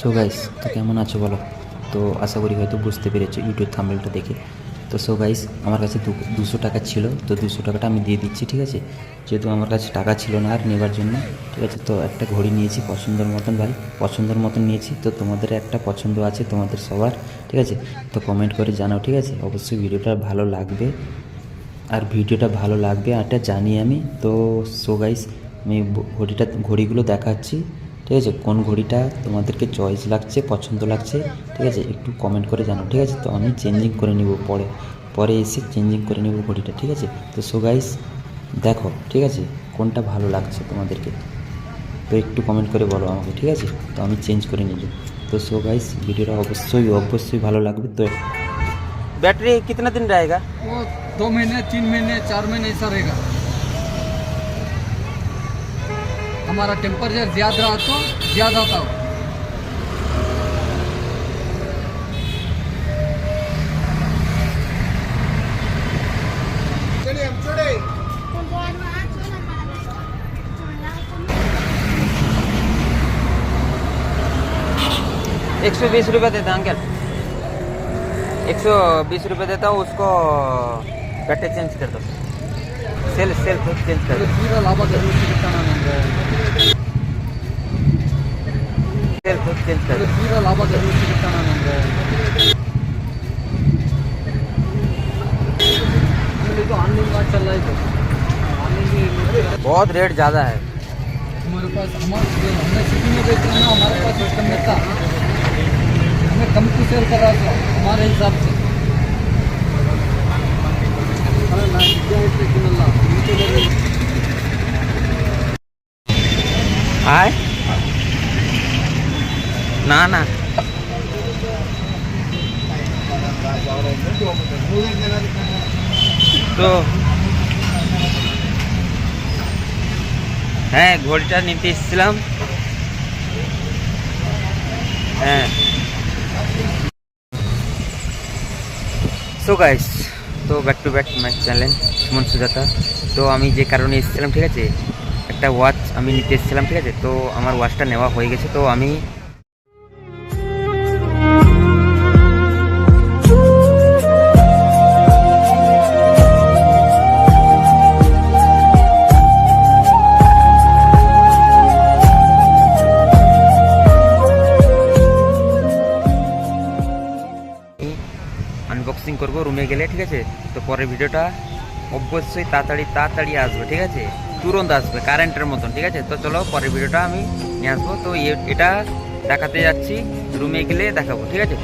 So guys তো কেমন আছো বলো? তো আশা করি হয়তো বুঝতে পেরেছ ইউটিউব থাম্বেলটা দেখে। তো সো গাইস আমার কাছে দুশো টাকা ছিল, তো দুশো টাকাটা আমি দিয়ে দিচ্ছি, ঠিক আছে? যেহেতু আমার কাছে টাকা ছিল না আর নেবার জন্য, ঠিক আছে? তো একটা ঘড়ি নিয়েছি, পছন্দের মতন ভাই, পছন্দের মতন নিয়েছি। তো তোমাদের একটা পছন্দ আছে তোমাদের সবার, ঠিক আছে? তো কমেন্ট করে জানাও, ঠিক আছে? অবশ্যই ভিডিওটা ভালো লাগবে আর ভিডিওটা ভালো লাগবে এটা জানি আমি। তো সো গাইস আমি ঘড়িটা ঘড়িগুলো দেখাচ্ছি। ঠিক আছে কোন ঘড়িটা তোমাদেরকে চয়েস লাগছে পছন্দ লাগছে ঠিক আছে একটু কমেন্ট করে জানাও ঠিক আছে তো আমি চেঞ্জিং করে নিব পরে পরে এসে চেঞ্জিং করে নেব ঘড়িটা ঠিক আছে তো সো গাইস দেখো ঠিক আছে কোনটা ভালো লাগছে তোমাদেরকে তো একটু কমেন্ট করে বলো আমাকে ঠিক আছে তো আমি চেঞ্জ করে নিব তো সো গাইস ভিডিওটা অবশ্যই অবশ্যই ভালো লাগবে তো बैटरी कितना दिन रहेगा वो दो महीने तीन महीने चार महीने ऐसा रहेगा हमारा टेम्परेचर ज़्यादा रहा तो ज़्यादा था एक सौ बीस रुपये देता हूँ अंकल। एक सौ बीस रुपये देता हूँ उसको गट्टे चेंज कर दो। सेल सेल चेंज कर दो। ಸಿಗುತ್ತಾನ ನಮ್ಗೆ सेल खुद चेंज कर ಇದು दो ತೀರಾ ಲಾಭ ಸಿಗುತ್ತಾನ ನಮ್ಗೆ ಆಮೇಲೆ ಇದು ಆನ್ಲೈನ್ ವಾಚ್ ಎಲ್ಲ ಇದೆ ಆನ್ಲೈನ್ बहुत रेट ज़्यादा है हमारे पास हमारे जो हमने सिटी में बेच रहे हैं ना हमारे पास सिस्टम में था हमें कम की सेल कर रहा था हमारे हिसाब से अरे না না। তো হ্যাঁ ঘড়িটা নিতে এসেছিলাম। হ্যাঁ। সো গাইস তো back to back my challenge Suman Sujata. তো আমি যে কারণে এসেছিলাম, ঠিক আছে? একটা ওয়াচ আমি নিতে এসেছিলাম, ঠিক আছে? তো আমার ওয়াচটা নেওয়া হয়ে গেছে, তো আমি আনবক্সিং করব রুমে গেলে, ঠিক আছে? তো পরের ভিডিওটা অবশ্যই তাড়াতাড়ি তাড়াতাড়ি আসবে, ঠিক আছে? তুরন্ত আসবে কারেন্টের মতন, ঠিক আছে? তো চলো, পরের ভিডিওটা আমি নিয়ে আসব। তো এটা দেখাতে যাচ্ছি রুমে গেলে দেখাবো ঠিক আছে?